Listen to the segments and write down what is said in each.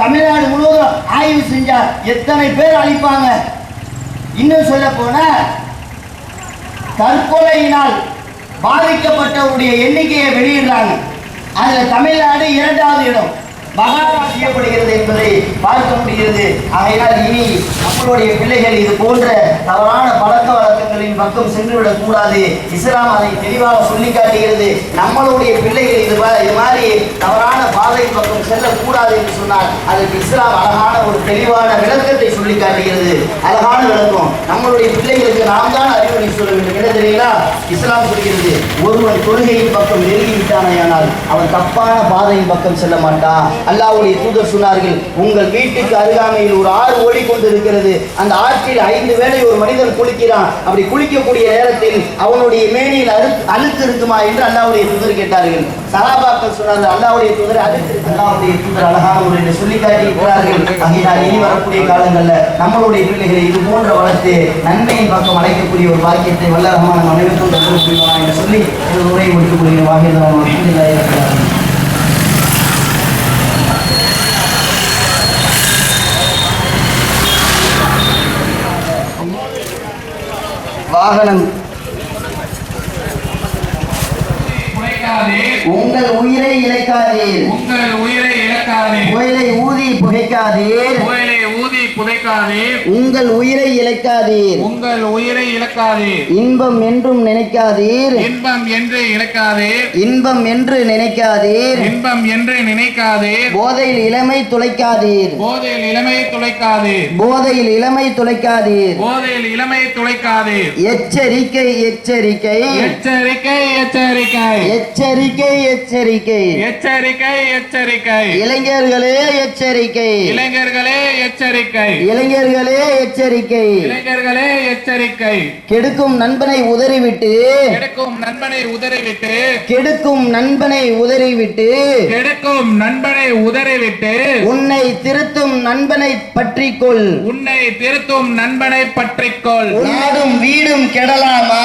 தமிழ்நாடு முழுவதும் ஆய்வு செஞ்சா எத்தனை பேர் அழிப்பாங்க? இன்னும் சொல்ல போனா தற்கொலையினால் பாதிக்கப்பட்டவருடைய எண்ணிக்கையை வெளியிடுறாங்க. அதுல தமிழ்நாடு இரண்டாவது இடம். மகாரா செய்யப்படுகிறது என்பதை பார்க்க முடிகிறது. ஆகையால் இனி நம்மளுடைய பிள்ளைகள் இது போன்ற தவறான பழக்க வழக்கங்களின் பக்கம் சென்றுவிடக் கூடாது இஸ்லாம் அதை தெளிவாக சொல்லி காட்டுகிறது. நம்மளுடைய பிள்ளைகள் இது இது மாதிரி தவறான பாதை பக்கம் செல்லக்கூடாது என்று சொன்னால் அதற்கு இஸ்லாம் அழகான ஒரு தெளிவான விளக்கத்தை சொல்லி காட்டுகிறது. அழகான விளக்கம். நம்மளுடைய பிள்ளைகளுக்கு நாம் தான் அறிவுரை சொல்ல வேண்டும். என்ன தெரியுங்களா? இஸ்லாம் சொல்கிறது ஒருவன் கொள்கையின் பக்கம் நெருங்கி விட்டானேயானால் அவன் தப்பான பாதையின் பக்கம் செல்ல மாட்டான். அல்லாவுடைய தூதர் சொன்னார்கள் உங்கள் வீட்டுக்கு அருகாமையில் ஒரு ஆறு ஓடிக்கொண்டிருக்கிறது. அந்த ஆற்றில் ஐந்து வேளை ஒரு மனிதன் குளிக்கிறான். அப்படி குளிக்கக்கூடிய நேரத்தில் அவனுடைய மேனியில் அழு அழுத்து இருக்குமா என்று அல்லாவுடைய தூதர் கேட்டார்கள். சலாபாக்கள் சொன்னார்கள் அல்லாவுடைய தூதர் அழுத்து அல்லாவுடைய தூதர் அழகான முறையில் சொல்லி காட்டியிருக்கிறார்கள் ஆகையினால் இனி வரக்கூடிய காலங்களில் நம்மளுடைய பிள்ளைகளை இது போன்ற வளர்த்து நன்மையின் பக்கம் அழைக்கக்கூடிய ஒரு வாக்கியத்தை வல்ல ரஹ்மான் அனைவருக்கும் தந்தல் என்று சொல்லி உரை உரையை முடித்துக் கொள்கிற வாகியதான் வாகனம். உங்கள் உயிரை இழைக்காதீர். உங்கள் உயிரை இழக்காதே. புயலை ஊதி புகைக்காதீர். புயலை ஊதி புதைக்காதே. உங்கள் உயிரை இழைக்காதீர். உங்கள் உயிரை இழக்காதே. இன்பம் என்றும் நினைக்காதீர். இன்பம் என்று இழக்காதே. இன்பம் என்று நினைக்காதீர். இன்பம் என்று நினைக்காதே. போதையில் இளமை துளைக்காதீர். போதையில் இளமை துளைக்காதே. போதையில் இளமை துளைக்காதீர். போதையில் இளமை துளைக்காதே. எச்சரிக்கை எச்சரிக்கை. எச்சரிக்கை எச்சரிக்கை. எச்சரிக்கை எச்சரிக்கை. எச்சரிக்கை எச்சரிக்கை. இளைஞர்களே எச்சரிக்கை. இளைஞர்களே எச்சரிக்கை. இளைஞர்களே எச்சரிக்கை. இளைஞர்களே எச்சரிக்கை. கெடுக்கும் நண்பனை உதறிவிட்டு. கெடுக்கும் நண்பனை உதறிவிட்டு. கெடுக்கும் நண்பனை உதறிவிட்டு. கெடுக்கும் நண்பனை உதறிவிட்டு. உன்னை திருத்தும் நண்பனை பற்றிக்கொள். உன்னை திருத்தும் நண்பனை பற்றிக்கொள். நாடும் வீடும் கெடலாமா?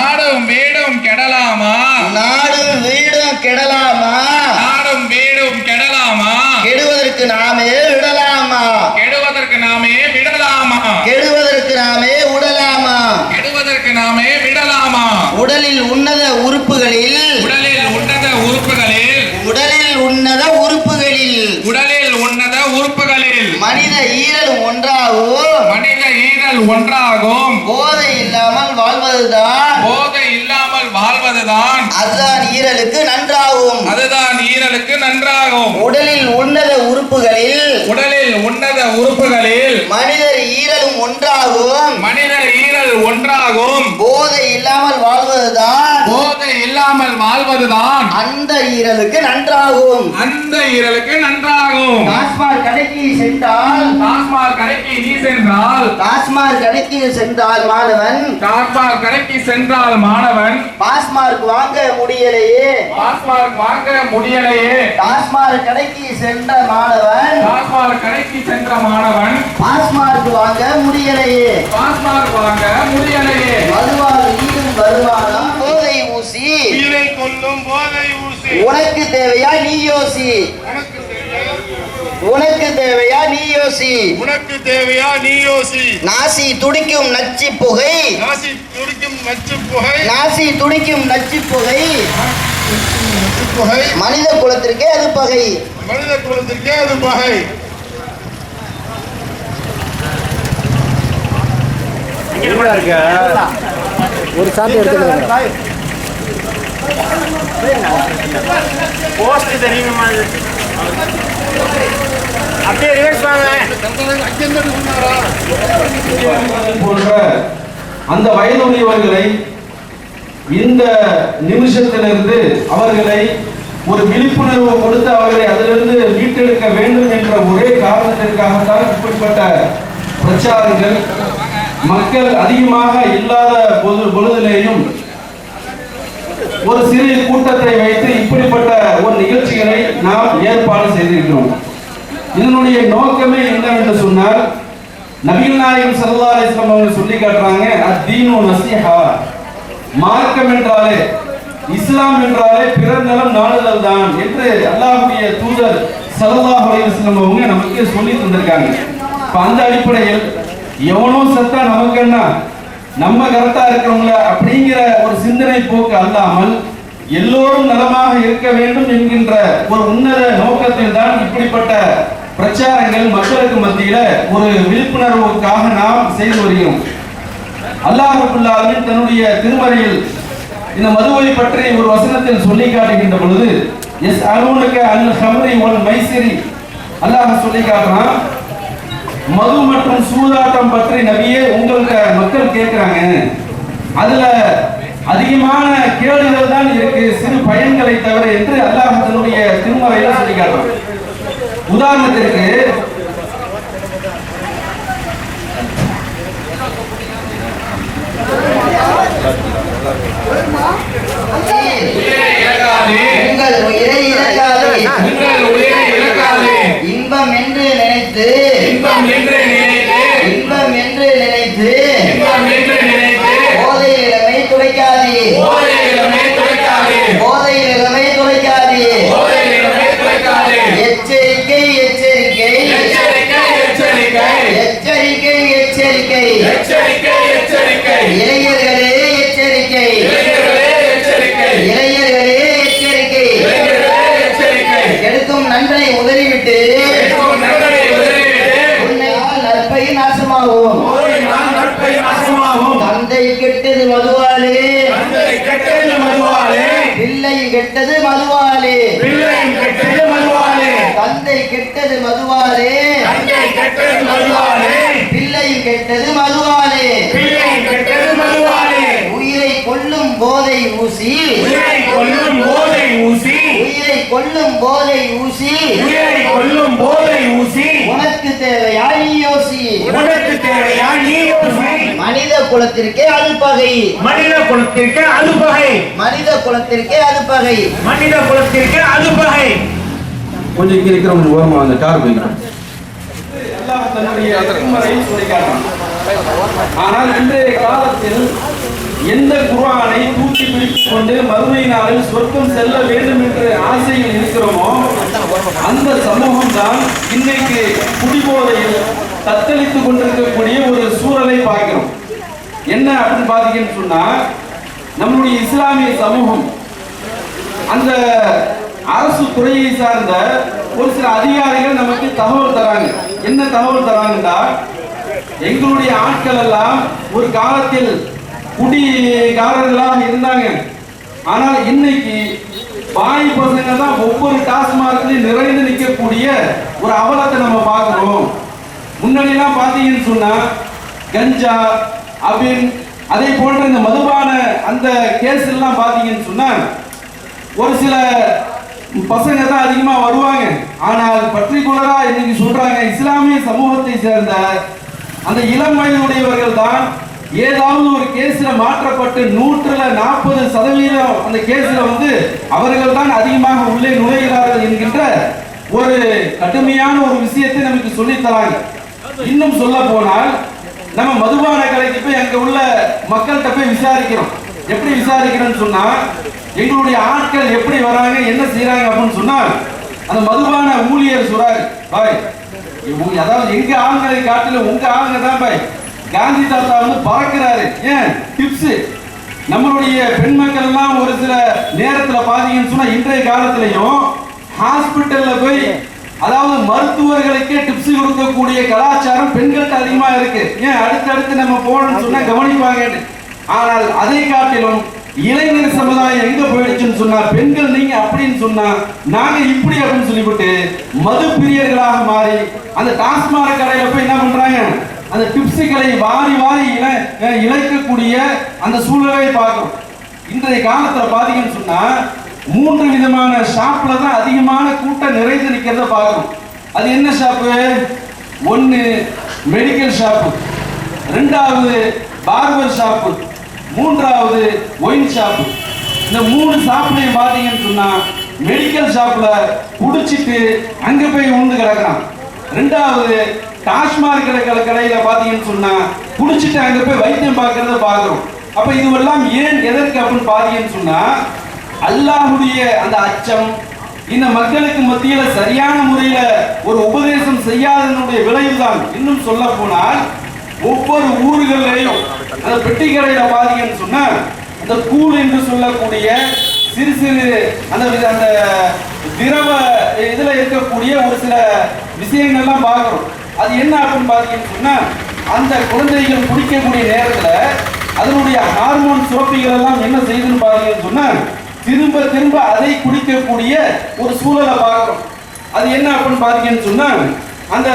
நாடும் வீடும் கெடலாமா? நாடும் வீடும் கெடலாமா? நாடும் வீடும் கெடலாமா? கெடுவதற்கு நாமே விடலாமா கெடுவதற்கு நாமே விடலாமா கெடுவதற்கு நாமே உடலாமா கெடுவதற்கு நாமே விடலாமா உடலில் உன்னத உறுப்புகளில். உடலில் உன்னத உறுப்புகளில். உடலில் உன்னத உறுப்புகளில். உடலில் உன்னத உறுப்புகளில். மனித ஈரல் ஒன்றாகும். மனித ஈரல் ஒன்றாகும். போதை இல்லாமல் வாழ்வதுதான். போதை இல்லாமல் வாழ்வதுதான். அதுதான் ஈரலுக்கு நன்றாகும். அதுதான் ஈரலுக்கு நன்றாகும். உடலில் உன்னத உறுப்புகளில். உடலில் உன்னத உறுப்புகளில். மனிதர் ஈரலும் ஒன்றாகும். மனித ஈரல் ஒன்றாகும். போதை இல்லாமல் போதை இல்லாமல் வாழ்வதுதான். அந்த ஈரலுக்கு நன்றாகும். அந்த ஈரலுக்கு நன்றாகும். டாஸ்மாக் கடைக்கு சென்றால். டாஸ்மாக் கடைக்கு நீ சென்றால். டாஸ்மாக் கடைக்கு சென்றால் மாணவன். டாஸ்மாக் கடைக்கு சென்றால் மாணவன். பாஸ்மார்க் வாங்க முடியலையே. டாஸ்மாக் வாங்க முடியலையே. டாஸ்மாக் கடைக்கு சென்ற மாணவன். டாஸ்மாக் கடைக்கு சென்ற மாணவன். பாஸ்மார்க் வாங்க முடியலையே. டாஸ்மாக் வாங்க முடியலையே. ஈடும் வருமானம் போதை ஊசி. உயிரை கொல்லும் போதை ஊசி. உனக்கு தேவையா நீ யோசி. உனக்கு தேவையா உனக்கு தேவையா நீ யோசி. உனக்கு தேவையா நீ யோசி. நாசி துடிக்கும் நச்சு புகை. நாசி துடிக்கும் நச்சு புகை. நாசி துடிக்கும் நச்சு புகை. நச்சு புகை. மனித குலத்திற்கே அது பகை. மனித குலத்திற்கே அது பகை. ஒரு சாப்பிட்டு எடுத்துக்கலாம் போஸ்ட் தெரியுமா அப்படியே ரிவர்ஸ் வாங்க போன்ற அந்த வயதுடையவர்களை இந்த நிமிஷத்திலிருந்து அவர்களை ஒரு விழிப்புணர்வு கொடுத்து அவர்களை அதிலிருந்து மீட்டெடுக்க வேண்டும் என்ற ஒரே காரணத்திற்காகத்தான் இப்படிப்பட்ட பிரச்சாரங்கள். மக்கள் அதிகமாக இல்லாத பொது பொழுதிலேயும் ஒரு சிறிய கூட்டத்தை வைத்து இப்படிப்பட்ட ஒரு நிகழ்ச்சிகளை நாம் ஏற்பாடு செய்திருக்கிறோம். இதனுடைய நோக்கமே என்னவென்று சொன்னால் நபிகள் நாயகம் சல்லா அலிஸ்லாம் வஸல்லம் அவர்கள் சொல்லி காட்டுறாங்க அத்தீனு நசிஹா மார்க்கம் என்றாலே இஸ்லாம் என்றாலே பிறர் நலம் நாடுதல் தான் என்று அல்லாஹுடைய தூதர் சல்லா அலிஸ்லாம் அவங்க நமக்கு சொல்லி தந்திருக்காங்க. அந்த அடிப்படையில் எவனோ சத்தா நமக்கு என்ன? நம்ம கரெக்டா இருக்கிறவங்கள அப்படிங்கிற ஒரு சிந்தனை போக்கு அல்லாமல் எல்லோரும் நலமாக இருக்க வேண்டும் என்கின்ற ஒரு உன்னத நோக்கத்தில் தான் இப்படிப்பட்ட பிரச்சாரங்கள் மக்களுக்கு மத்தியில ஒரு விழிப்புணர்வுக்காக நாம் செய்து வருகிறோம். அல்லாஹுல்லாவின் தன்னுடைய திருமறையில் இந்த மதுவை பற்றி ஒரு வசனத்தில் சொல்லி காட்டுகின்ற பொழுது எஸ் அருணுக்கு அல் ஹம்ரி ஒன் மைசிரி. அல்லாஹ் சொல்லி காட்டுறான் மது மற்றும் சூதாட்டம் பற்றி நபியே உங்கள்கிட்ட மக்கள் கேட்கிறாங்க. அதுல அதிகமான கேடுகள் தான் இருக்கு. சிறு பயன்களை தவிர என்று அல்லாஹ் தன்னுடைய திருமறையில சொல்லி காட்டுறான் உதாரணத்திற்கு உங்கள் உயிரை இழக்காதே. உங்கள் உயிரை இன்பம் என்று நினைத்து இன்பம் என்று நினைத்து இன்பம் என்று நினைத்து இன்பம் என்று நினைத்து போதை இளமை துடைக்காதே. போதை இளமை துடைக்காதே. போதை இளமை துடைக்காதே. போதை இளமை எச்சரிக்கை எச்சரிக்கை. எச்சரிக்கை எச்சரிக்கை. எச்சரிக்கை எச்சரிக்கை. எச்சரிக்கை எச்சரிக்கை. எடுக்கும் நன்கனை உதறிவிட்டு நற்பை நாசமாகும். தந்தை கெட்டது மதுவாலே. பிள்ளை கெட்டது மதுவாலே. தந்தை கெட்டது மதுவாலே. பிள்ளை கெட்டது மதுவாலே. போதை ஊசி. உயிரை கொல்லும் போதை ஊசி. உயிரை கொல்லும் போதை ஊசி. உயிரை கொல்லும் போதை ஊசி. உனக்கு தேவையா நீ யோசி. உனக்கு தேவையா நீ யோசி. மனித குலத்திற்கே அது பகை. மனித குலத்திற்கு அது பகை. மனித குலத்திற்கே அது பகை. மனித குலத்திற்கு அது பகை. கொஞ்சம் இங்க இருக்கிற கொஞ்சம் ஓரமா அந்த கார் போய்க்கிறோம் ஆனால் இன்றைய காலத்தில் எந்த குர்ஆனை தூக்கி பிடித்துக் கொண்டு மறுமை நாளில் சொர்க்கம் செல்ல வேண்டும் என்று ஆசையில் இருக்கிறோமோ அந்த சமூகம் தான் இன்னைக்கு குடிபோதையில் தத்தளித்துக் கொண்டிருக்கக்கூடிய ஒரு சூழலை பார்க்கிறோம். என்ன அப்படின்னு பார்த்தீங்கன்னு சொன்னா நம்முடைய இஸ்லாமிய சமூகம் அந்த அரசு துறையை சார்ந்த ஒரு சில அதிகாரிகள் நமக்கு தகவல் தராங்க. என்ன தகவல் தராங்கன்னா எங்களுடைய ஆட்கள் எல்லாம் ஒரு காலத்தில் குடிகாரர்களாக இருந்தாங்க. ஆனால் இன்னைக்கு பாய் பசங்க தான் ஒவ்வொரு டாஸ்மார்க்லையும் நிறைந்து நிற்கக்கூடிய ஒரு அவலத்தை நம்ம பார்க்குறோம். முன்னாடிலாம் பார்த்தீங்கன்னு சொன்னால் கஞ்சா அபின் அதே போன்ற இந்த மதுபான அந்த கேஸ் எல்லாம் பார்த்தீங்கன்னு சொன்னால் ஒரு சில பசங்க தான் அதிகமாக வருவாங்க. ஆனால் பர்டிகுலரா இன்னைக்கு சொல்கிறாங்க இஸ்லாமிய சமூகத்தை சேர்ந்த அந்த இளம் வயதுடையவர்கள் தான் ஏதாவது ஒரு கேஸ்ல மாற்றப்பட்டு நூற்றுல நாற்பது சதவீதம் அந்த கேஸ்ல வந்து அவர்கள் தான் அதிகமாக உள்ளே நுழைகிறார்கள் என்கின்ற ஒரு கடுமையான ஒரு விஷயத்தை நமக்கு சொல்லித் தராங்க. இன்னும் சொல்ல போனால் நம்ம மதுபான கலைக்கு போய் அங்க உள்ள மக்கள்கிட்ட போய் விசாரிக்கிறோம். எப்படி விசாரிக்கிறோம்னு சொன்னா எங்களுடைய ஆட்கள் எப்படி வராங்க என்ன செய்கிறாங்க அப்படின்னு சொன்னா அந்த மதுபான ஊழியர் சொல்றாரு பாய் அதாவது எங்க ஆளுங்களை காட்டில உங்க ஆளுங்க தான் பாய். காந்தி தாத்தா வந்து பறக்கிறாரு. ஏன்? டிப்ஸ் நம்மளுடைய பெண் மக்கள் எல்லாம் ஒரு சில நேரத்துல பாத்தீங்கன்னு சொன்னா இன்றைய காலத்திலையும் ஹாஸ்பிட்டல்ல போய் அதாவது மருத்துவர்களுக்கே டிப்ஸ் கொடுக்கக்கூடிய கலாச்சாரம் பெண்கள்கிட்ட அதிகமா இருக்கு. ஏன்? அடுத்தடுத்து நம்ம போனோம்னு சொன்னா கவனிப்பாங்க ஆனால் அதை காட்டிலும் இளைஞர் சமுதாயம் எங்க போயிடுச்சுன்னு சொன்னா பெண்கள் நீங்க அப்படின்னு சொன்னா நாங்க இப்படி அப்படின்னு சொல்லிவிட்டு மது பிரியர்களாக மாறி அந்த டாஸ்மாக கடையில போய் என்ன பண்றாங்க? அந்த டிப்ஸுகளை வாரி வாரி இழ இழைக்கக்கூடிய அந்த சூழ்நிலையை பார்க்கணும் இன்றைய காலத்தில் பார்த்தீங்கன்னு சொன்னால் மூன்று விதமான ஷாப்பில் தான் அதிகமான கூட்டம் நிறைந்து நிற்கிறத பார்க்கணும் அது என்ன ஷாப்பு? ஒன்று மெடிக்கல் ஷாப்பு ரெண்டாவது பார்பர் ஷாப்பு மூன்றாவது ஒயின் ஷாப்பு. இந்த மூணு ஷாப்லையும் பார்த்தீங்கன்னு சொன்னால் மெடிக்கல் ஷாப்பில் குடிச்சிட்டு அங்கே போய் உண்டு கிடக்குறான். ரெண்டாவது டாஸ்மாக் கிடக்கிற கடையில பார்த்தீங்கன்னு சொன்னா குடிச்சிட்டு அங்க போய் வைத்தியம் பார்க்கறத பார்க்குறோம். அப்ப இதுவெல்லாம் ஏன் எதற்கு அப்படின்னு பார்த்தீங்கன்னு சொன்னா அல்லாஹுடைய அந்த அச்சம் இந்த மக்களுக்கு மத்தியில சரியான முறையில ஒரு உபதேசம் செய்யாததனுடைய விளைவுதான். இன்னும் சொல்ல போனால் ஒவ்வொரு ஊர்களையும் அந்த பெட்டி கடையில பாத்தீங்கன்னு சொன்னா அந்த கூழ் என்று சொல்லக்கூடிய சிறு சிறு அந்த அந்த திரவ இதுல இருக்கக்கூடிய ஒரு சில விஷயங்கள்லாம் பார்க்குறோம். அது என்ன ஆகும் பார்த்தீங்கன்னு சொன்னால் அந்த குழந்தைகள் குடிக்கக்கூடிய நேரத்தில் அதனுடைய ஹார்மோன் சுரப்பிகள் எல்லாம் என்ன செய்யுதுன்னு பார்த்தீங்கன்னு சொன்னால் திரும்ப திரும்ப அதை குடிக்கக்கூடிய ஒரு சூழலை பார்க்குறோம் அது என்ன அப்படின்னு பார்த்தீங்கன்னு சொன்னால் அந்த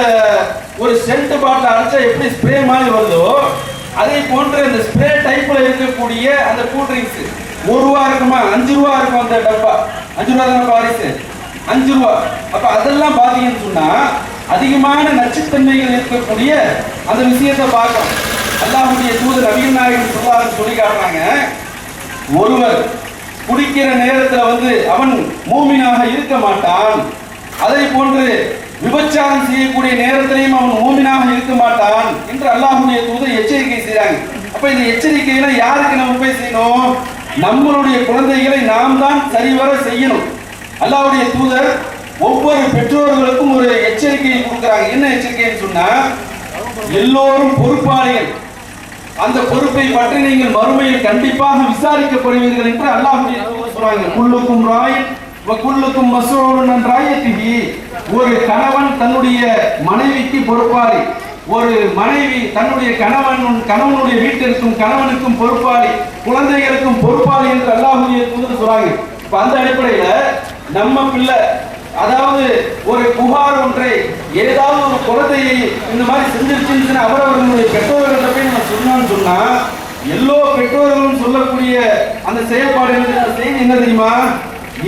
ஒரு சென்ட் பாட்டில் அடித்தா எப்படி ஸ்ப்ரே மாதிரி வருதோ அதே போன்ற இந்த ஸ்ப்ரே டைப்பில் இருக்கக்கூடிய அந்த கூல் ட்ரிங்க்ஸ் ஒரு ரூபா இருக்குமா? அஞ்சு ரூபா இருக்கும் அந்த டப்பா. அஞ்சு ரூபா தானே பாரிசு அஞ்சு ரூபா. அப்ப அதெல்லாம் பாத்தீங்கன்னு சொன்னா அதிகமான நச்சுத்தன்மைகள் இருக்கக்கூடிய அந்த விஷயத்தை பார்க்கணும். அல்லாஹுடைய தூதர் நவீன நாயகன் சொல்லாருன்னு சொல்லி காட்டுறாங்க. ஒருவர் குடிக்கிற நேரத்துல வந்து அவன் மூமினாக இருக்க மாட்டான். அதை போன்று விபச்சாரம் செய்யக்கூடிய நேரத்திலையும் அவன் மூமினாக இருக்க மாட்டான் என்று அல்லாஹுடைய தூதர் எச்சரிக்கை செய்றாங்க. அப்ப இந்த எச்சரிக்கையில யாருக்கு நம்ம போய் செய்யணும்? நம்மளுடைய குழந்தைகளை நாம் தான் சரிவர செய்யணும். அல்லாவுடைய தூதர் ஒவ்வொரு பெற்றோர்களுக்கும் ஒரு எச்சரிக்கையை கொடுக்குறாங்க. என்ன எச்சரிக்கைன்னு சொன்னா எல்லோரும் பொறுப்பாளிகள். அந்த பொறுப்பை பற்றி நீங்கள் மறுமையில் கண்டிப்பாக விசாரிக்கப்படுவீர்கள் என்று அல்லாஹுடைய தூதர் சொல்றாங்க. குள்ளுக்கும் ராய் குள்ளுக்கும் குல்லுக்கும் மஸ்ஊலுன் ராயத்திஹி ஒரு கணவன் தன்னுடைய மனைவிக்கு பொறுப்பாளி. ஒரு மனைவி தன்னுடைய கணவன் கணவனுடைய வீட்டிற்கும் கணவனுக்கும் பொறுப்பாளி குழந்தைகளுக்கும் பொறுப்பாளி என்று அல்லாஹுடைய தூதர் சொல்றாங்க. இப்ப அந்த அடிப்படையில நம்ம பிள்ளை அதாவது ஒரு புகார் ஒன்றை ஏதாவது ஒரு குழந்தையை இந்த மாதிரி செஞ்சிருச்சுன்னு சொன்னா அவரவர்களுடைய பெற்றோர்கள்ட்ட போய் நம்ம சொன்னோம்னு சொன்னா எல்லோ பெற்றோர்களும் சொல்லக்கூடிய அந்த செயல்பாடு என்ன செய்தி என்ன தெரியுமா?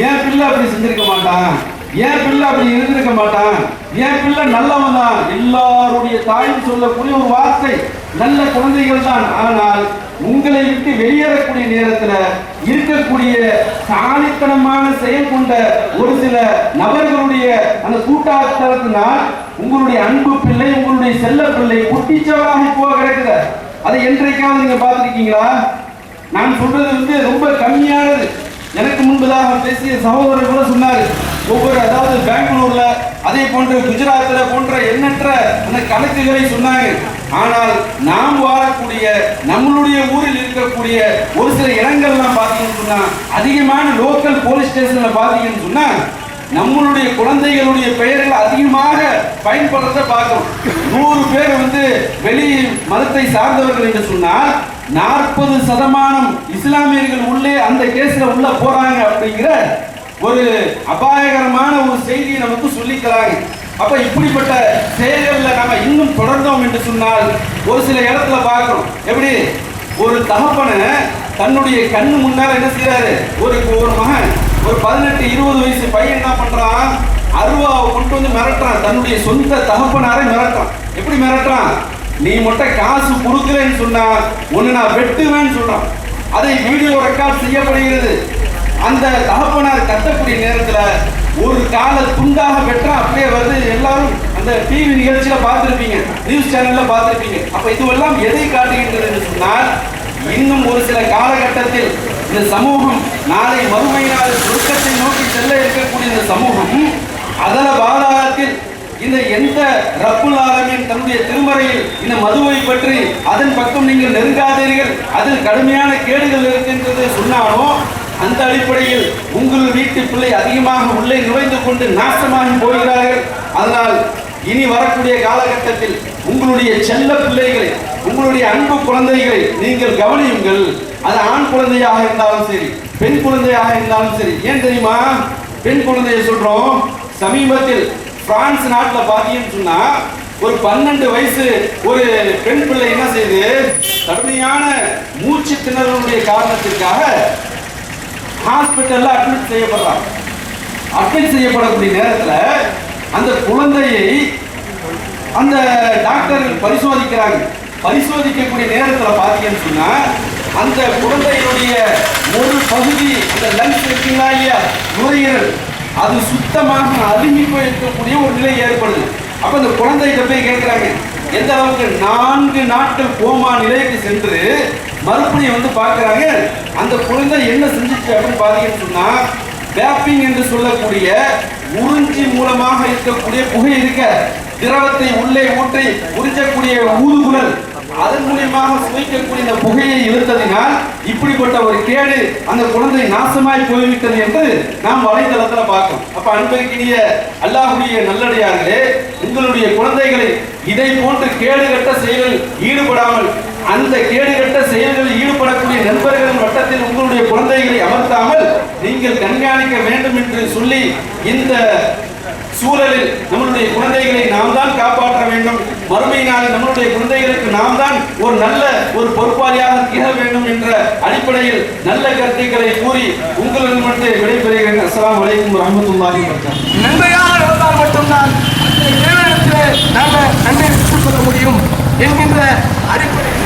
என் பிள்ளை அப்படி செஞ்சிருக்க மாட்டான். என் பிள்ளை அப்படி இருந்திருக்க மாட்டான். என் பிள்ளை நல்லவன் தான். எல்லாருடைய தாயும் சொல்லக்கூடிய ஒரு வார்த்தை நல்ல குழந்தைகள் தான். ஆனால் உங்களை விட்டு வெளியேறக்கூடிய நேரத்துல இருக்கக்கூடிய சாணித்தனமான செயல் கொண்ட ஒரு சில நபர்களுடைய அந்த கூட்டாளத்தினால் உங்களுடைய அன்பு பிள்ளை உங்களுடைய செல்ல பிள்ளை குட்டிச்சவராக போக கிடக்குது. அதை என்றைக்காவது நீங்க பார்த்துருக்கீங்களா? நான் சொல்றது வந்து ரொம்ப கம்மியானது. எனக்கு முன்பதாக பேசிய சகோதரர் கூட சொன்னார். ஒவ்வொரு அதாவது பெங்களூர்ல அதே போன்று குஜராத்ல போன்ற எண்ணற்ற அந்த கணக்குகளை சொன்னாங்க. ஆனால் நாம் வாழக்கூடிய நம்மளுடைய ஊரில் இருக்கக்கூடிய ஒரு சில இடங்கள்லாம் பார்த்தீங்கன்னு சொன்னால் அதிகமான லோக்கல் போலீஸ் ஸ்டேஷனில் பார்த்தீங்கன்னு சொன்னால் நம்மளுடைய குழந்தைகளுடைய பெயர்கள் அதிகமாக பயன்படுறத பார்க்கிறோம். நூறு பேர் வந்து வெளி மதத்தை சார்ந்தவர்கள் என்று சொன்னால் நாற்பது சதமானம் இஸ்லாமியர்கள் உள்ளே அந்த கேஸில் உள்ள போறாங்க அப்படிங்கிற ஒரு அபாயகரமான ஒரு செய்தியை நமக்கு சொல்லிக்கிறாங்க தராங்க. அப்ப இப்படிப்பட்ட செயல்களில் நம்ம இன்னும் தொடர்ந்தோம் என்று சொன்னால் ஒரு சில இடத்துல பார்க்கிறோம் எப்படி? ஒரு தகப்பனை தன்னுடைய கண்ணு முன்னால என்ன செய்யறாரு ஒரு ஒரு மகன் ஒரு பதினெட்டு இருபது வயசு பையன் என்ன பண்றான்? அருவாவை கொண்டு வந்து மிரட்டுறான். தன்னுடைய சொந்த தகப்பனாரை மிரட்டுறான். எப்படி மிரட்டுறான்? நீ மட்டும் காசு கொடுக்கலன்னு சொன்னா உன்னை நான் வெட்டுவேன்னு சொல்றான். அதை வீடியோ ரெக்கார்ட் செய்யப்படுகிறது. அந்த தகப்பனார் கத்தக்கூடிய நேரத்தில் ஒரு கால துண்டாக வெட்டுறான் அப்படியே வருது எல்லாரும் அந்த டிவி நிகழ்ச்சியில பார்த்துருப்பீங்க. நியூஸ் சேனல்ல பார்த்துருப்பீங்க. அப்ப இதுவெல்லாம் எதை காட்டுகின்றது என்று சொன்னால் இன்னும் ஒரு சில காலகட்டத்தில் இந்த சமூகம் நாளை மறுமை நாள் சுருக்கத்தை நோக்கி செல்ல இருக்கக்கூடிய இந்த சமூகம் அதல பாதாளத்தில் இந்த எந்த ரப்புல் ஆலமின் தன்னுடைய திருமறையில் இந்த மதுவை பற்றி அதன் பக்கம் நீங்கள் நெருங்காதீர்கள் அதில் கடுமையான கேடுகள் இருக்கின்றது சொன்னாலும் அந்த அடிப்படையில் உங்கள் வீட்டு பிள்ளை அதிகமாக உள்ளே நுழைந்து கொண்டு நாசமாகி போகிறார்கள். அதனால் இனி வரக்கூடிய காலகட்டத்தில் உங்களுடைய செல்ல பிள்ளைகளை உங்களுடைய அன்பு குழந்தைகளை நீங்கள் கவனியுங்கள். அது ஆண் குழந்தையாக இருந்தாலும் சரி பெண் குழந்தையாக இருந்தாலும் சரி. ஏன் தெரியுமா? பெண் குழந்தையை சொல்றோம். சமீபத்தில் பிரான்ஸ் நாட்டில் பார்த்தீங்கன்னு சொன்னா ஒரு பன்னெண்டு வயசு ஒரு பெண் பிள்ளை என்ன செய்யுது கடுமையான மூச்சு திணறலுடைய காரணத்திற்காக ஹாஸ்பிட்டல்ல அட்மிட் செய்யப்படுறாங்க. அட்மிட் செய்யப்படக்கூடிய நேரத்தில் அந்த குழந்தையை அந்த டாக்டர்கள் பரிசோதிக்கிறாங்க. பரிசோதிக்கக்கூடிய நேரத்தில் பார்த்தீங்கன்னு சொன்னால் அந்த குழந்தையினுடைய ஒரு பகுதி அந்த லங்ஸ் இருக்குங்களா இல்லையா? நுரையீரல். அது சுத்தமாக அருமி போயிருக்கக்கூடிய ஒரு நிலை ஏற்படுது. அப்போ அந்த குழந்தைகிட்ட போய் கேட்குறாங்க எந்த அளவுக்கு நான்கு நாட்கள் கோமா நிலைக்கு சென்று குழந்தைய வந்து பார்க்கறாங்க. அந்த குழந்தை என்ன செஞ்சிச்சு அப்படின்னு பார்த்தீங்கன்னு வேப்பிங் என்று சொல்லக்கூடிய உறிஞ்சி மூலமாக இருக்கக்கூடிய புகை இருக்க திரவத்தை உள்ளே ஊற்றி உறிஞ்சக்கூடிய ஊதுகுழல் அதன் மூலியமாக சுவைக்கக்கூடிய இந்த புகையை இழுத்ததினால் இப்படிப்பட்ட ஒரு கேடு அந்த குழந்தை நாசமாய் போய்விட்டது என்று நாம் வலைதளத்தில் பார்க்கும் அப்ப அன்பருக்கினிய அல்லாஹுடைய நல்லடியார்களே உங்களுடைய குழந்தைகளை இதை போன்று கேடுகட்ட செயலில் ஈடுபடாமல் அந்த கேடுகட்ட செயல்களில் ஈடுபடக்கூடிய நண்பர்களின் வட்டத்தில் உங்களுடைய குழந்தைகளை அமர்த்தாமல் நீங்கள் கண்காணிக்க வேண்டும் என்று சொல்லி இந்த சூழலில் நம்மளுடைய குழந்தைகளை நாம் தான் காப்பாற்ற வேண்டும். மறுமை நாளில் நம்மளுடைய குழந்தைகளுக்கு நாம் தான் ஒரு நல்ல ஒரு பொறுப்பாளியாக திகழ வேண்டும் என்ற அடிப்படையில் நல்ல கருத்துக்களை கூறி உங்களிடம் மட்டும் விடைபெறுகிறேன். அஸ்லாம் வலைக்கும் ரஹமத்துல்லாஹி வபரகாத்துஹு. நன்மையாக நடந்தால் மட்டும்தான் அந்த நாம நன்மை பெற்றுக் கொள்ள முடியும் என்கின்ற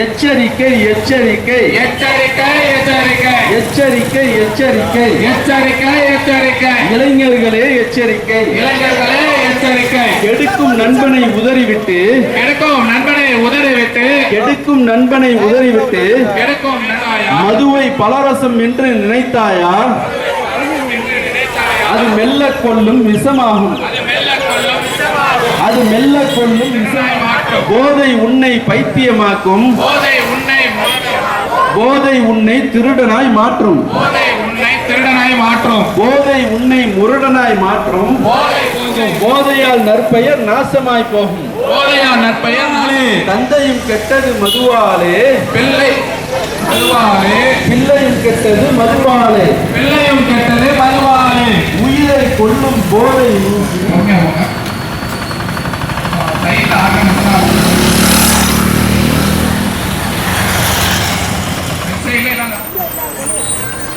எச்சரிக்கை எச்சரிக்கை. எச்சரிக்கை எச்சரிக்கை. எச்சரிக்கை எச்சரிக்கை. எச்சரிக்கை எச்சரிக்கை. இளைஞர்களே எச்சரிக்கை. இளைஞர்களே எச்சரிக்கை. எடுக்கும் நண்பனை உதறிவிட்டு எடுக்கும் நண்பனை உதறிவிட்டு எடுக்கும் நண்பனை உதறிவிட்டு எடுக்கும் மதுவை பலரசம் என்று நினைத்தாயா? அது மெல்ல கொள்ளும் விஷமாகும். அது மெல்ல கொள்ளும் அது மெல்ல கொள்ளும் விஷம் போதை உன்னை பைத்தியமாக்கும். போதை உன்னை போதை உன்னை திருடனாய் மாற்றும். திருடனாய் மாற்றும். போதை உன்னை முரடனாய் மாற்றும். போதையால் நற்பெயர் நாசமாய் போகும். போதையா நற்பெயர் தந்தையும் கெட்டது மதுவாலே. பிள்ளை மதுவாலே. பிள்ளையும் கெட்டது மதுவாலே. பிள்ளையும் கெட்டது மதுவாலே. உயிரை கொள்ளும் போதை 没打，没打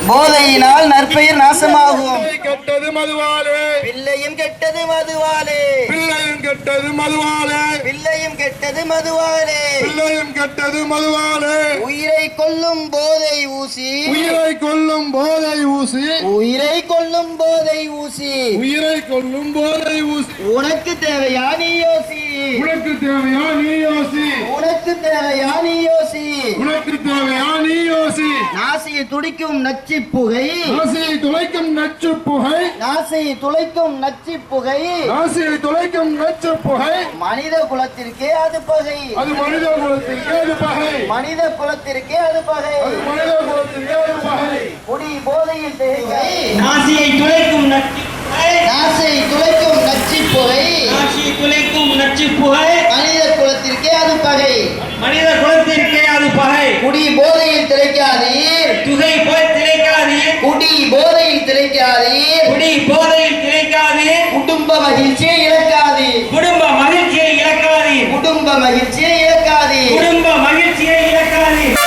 போதையினால் நற்பெயர் நாசமாகும். கெட்டது மதுவாலே. பிள்ளையும் கெட்டது மதுவாலே. பிள்ளையும் கெட்டது மதுவாலே. பிள்ளையும் கெட்டது மதுவாலே. பிள்ளையும் கெட்டது மதுவாலே. உயிரை கொல்லும் போதை ஊசி. உயிரை கொல்லும் போதை ஊசி. உயிரை கொல்லும் போதை ஊசி. உயிரை கொல்லும் போதை ஊசி. உனக்கு தேவையா நீ யோசி. உனக்கு தேவையா நீ யோசி. உனக்கு தேவையா நீ யோசி உனக்கு தேவையா நீ யோசி. நாசியை துடிக்கும் நச்சு புகை. ஆசையை துளைக்கும் நச்சு புகை. நாசியை துளைக்கும் நச்சு புகை. ஆசையை துளைக்கும் நச்சு புகை. மனித குலத்திற்கே அது பகை. அது மனித குலத்திற்கு அது பகை. மனித குலத்திற்கே அது பகை. அது மனித குலத்திற்கு அது பகை. குடி போதையில் தேகை நாசியை துளைக்கும் நச்சு நாசை துளைக்கும் நச்சு புகை நாசியை துளைக்கும் நச்சு புகை மனித குலத்திற்கே அது பகை. மனித குலத்திற்கே அது பகை. குடி போதையில் திளைக்காதீர். துகை போய் திளைக்காதீர். குடி போதையில் திளைக்காதீர். குடி போதையில் திளைக்காதீர். குடும்ப மகிழ்ச்சியை இழக்காதீர். குடும்ப மகிழ்ச்சியை இழக்காதீர். குடும்ப மகிழ்ச்சியை இழக்காதீர். குடும்ப மகிழ்ச்சியை இழக்காதீர்.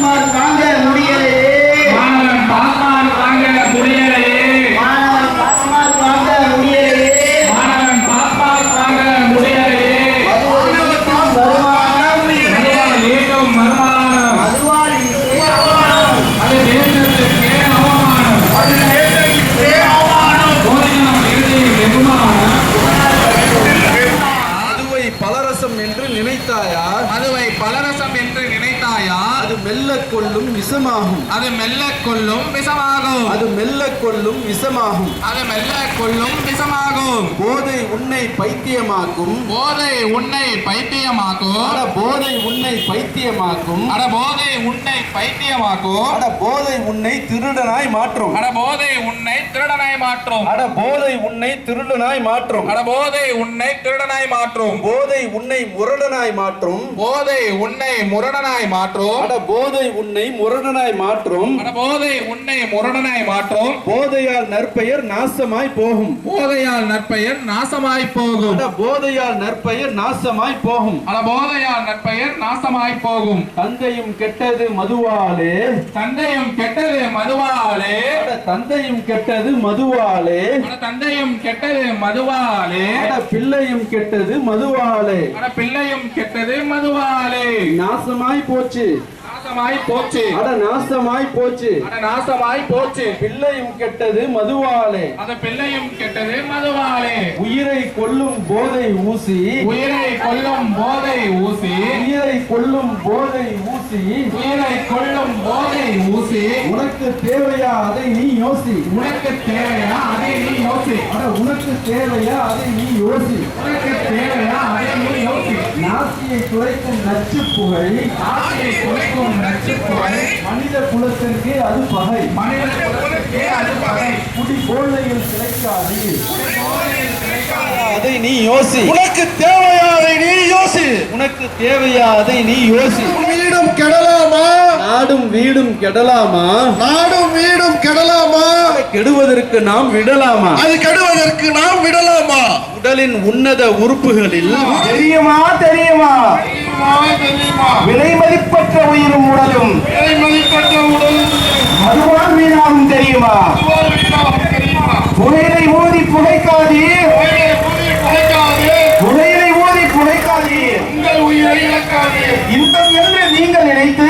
Marcar பைத்தியமாக்கும் அட போதை உன்னை பைத்தியமாக்கும் அட போதை உன்னை திருடனாய் மாற்றும். அட போதை உன்னை திருடனாய் மாற்றும். அட போதை உன்னை திருடனாய் மாற்றும். அட போதை உன்னை திருடனாய் மாற்றும். போதை உன்னை முரடனாய் மாற்றும். போதை உன்னை முரடனாய் மாற்றும். அட போதை உன்னை முரடனாய் மாற்றும். அட போதை உன்னை முரடனாய் மாற்றும். போதையால் நற்பெயர் நாசமாய் போகும். போதையால் நற்பெயர் நாசமாய் போகும். அட போதையால் நற்பெயர் நாசமாய் போகும். அட போதையால் நற்பெயர் நாசமாய் போகும். தந்தையும் கெட்டது மதுவாலே. தந்தையும் கெட்டது மதுவாலே தந்தையும் கெட்டது மதுவாலே தந்தையும் கெட்டது மதுவாலே பிள்ளையும் கெட்டது மதுவாலே பிள்ளையும் கெட்டது மதுவாலே நாசமாய் போச்சு. நாசமாய் போச்சு. அட நாசமாய் போச்சு. அட நாசமாய் போச்சு. பிள்ளையும் கெட்டது மதுவாலே அத பிள்ளையும் கெட்டது மதுவாலே உயிரை கொல்லும் போதை ஊசி. உயிரை கொல்லும் போதை ஊசி. உயிரை கொல்லும் போதை ஊசி. உயிரை கொல்லும் போதை ஊசி. உனக்கு தேவையா அதை நீ யோசி. உனக்கு தேவையா அதை நீ யோசி. அட உனக்கு தேவையா அதை நீ யோசி. உனக்கு தேவையா அதை நீ யோசி. நாசியை துளைக்கும் நச்சு புகை ஆசையை குறைக்கும் நச்சுப்புகை. மனித குலத்திற்கு அது பகை. மனித குலத்துக்கே அது பகை. குடி போதையில் கிடைக்காது அதை நீ யோசி. உனக்கு தேவையா அதை நீ யோசி. உனக்கு தேவையா அதை நீ யோசி. வீடும் கெடலாமா? நாடும் வீடும் கெடலாமா? நாடும் வீடும் கெடலாமா? கெடுவதற்கு நாம் விடலாமா? அது கெடுவதற்கு நாம் விடலாமா? உடலின் உன்னத உறுப்புகளில் தெரியுமா தெரியுமா? தெரியுமா விலை மதிப்பற்ற உயிரும் உடலும். விலை மதிப்பற்ற உடல் மதுவான் வீணாகும் தெரியுமா? புகையிலை ஊதி புகைக்காதீர் உயிரை ஊதி புகைக்காதீர் உங்கள் உயிரை இழக்காதே. இன்பம் என்று நீங்கள் நினைத்து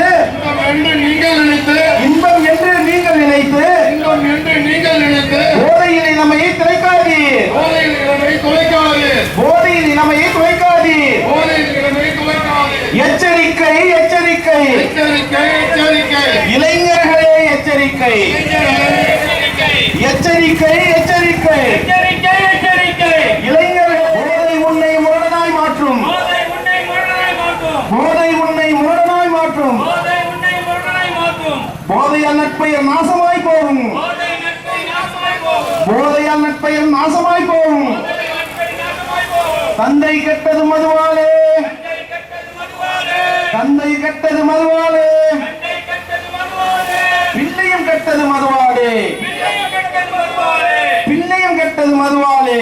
நீங்கள் நினைத்து இன்பம் என்று நீங்கள் நினைத்து இன்பம் என்று நீங்கள் நினைத்து போதையில் இளமையை துளைக்காதீர். போதையில் இளமை குலைக்காதே போதையில் இளமையை துளைக்காதீர். போதையில் இளமை குலைக்காதே எச்சரிக்கை எச்சரிக்கை. எச்சரிக்கை எச்சரிக்கை. இளைஞர்களே எச்சரிக்கை எச்சரிக்கை எச்சரிக்கை எச்சரிக்கை இளைஞர்கள் போதை உன்னை முரடனாய் மாற்றும் போதை உன்னை முரணாய் மாற்றும் போதை உன்னை முரடனாய் மாற்றும் போதை உன்னை முரணாய் மாற்றும் போதையால் நட்பெயர் நாசமாய் போகும். போதையால் நட்பெயர் நாசமாய் போகும். தந்தை கெட்டது மதுவாலே. தந்தை கெட்டது மதுவாலே. பிள்ளையும் கெட்டது மதுவாலே. பிள்ளையும் கெட்டது மதுவாலே.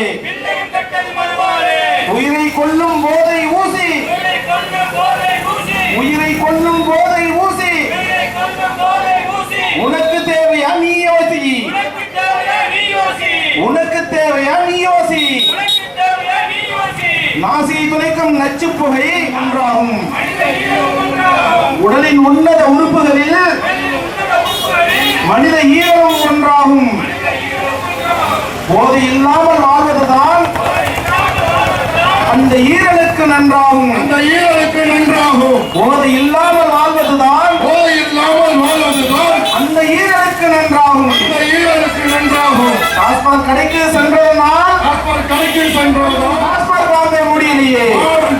உயிரை கொல்லும் போதை ஊசி. உயிரை கொல்ல போதை ஊசி. உயிரை கொல்லும் போதை ஊசி உயிரை கொல்ல போதை ஊசி உனக்கு தேவையா நீ யோசி. உனக்கு தேவையா நீ யோசி. உனக்கு தேவையா நீ யோசி. உனக்கு தேவையா நீ யோசி. நாசி துளைக்கும் நச்சு புகை ஒன்றாகும். உடலின் உன்னத உறுப்புகளில் உன்னத உறுப்புகளில் மனித ஈரம் ஒன்றாகும். போதை இல்லாமல் வாழ்வதுதான் அந்த ஈரலுக்கு நன்றாகும். அந்த ஈரலுக்கு நன்றாகும். போதை இல்லாமல் வாழ்வதுதான் போதை இல்லாமல் வாழ்வதுதான் அந்த ஈரலுக்கு நன்றாகும் அந்த ஈரலுக்கு நன்றாகும் டாஸ்மாக் கடைக்கு சென்றதனால் டாக்டர் கடைக்கு சென்றோம் டாஸ்மாக் வாங்க முடியலையே.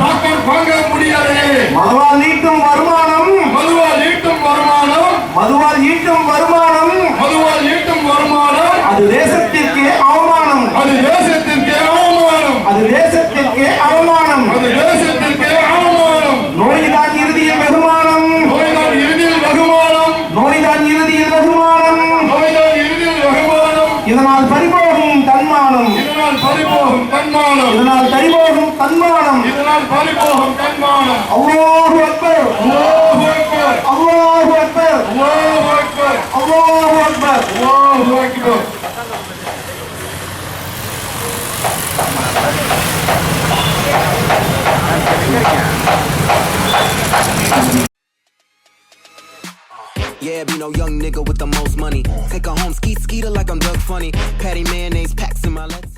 டாக்டர் வாங்க முடியலையே. மதுவால் ஈட்டும் வருமானம். மதுவால் ஈட்டும் வருமானம். மதுவால் ஈட்டும் வருமானம். மதுவால் ஈட்டும் வருமானம். அது தேசத்திற்கே அவமானம். அது தேசத்திற்கே அவமானம். அது தேசத்திற்கே அவமானம். அது தேசத்திற்கே Be no young nigga with the most money. Take her home, skeet skeeter like I'm Doug Funny. Patty mayonnaise packs in my legs.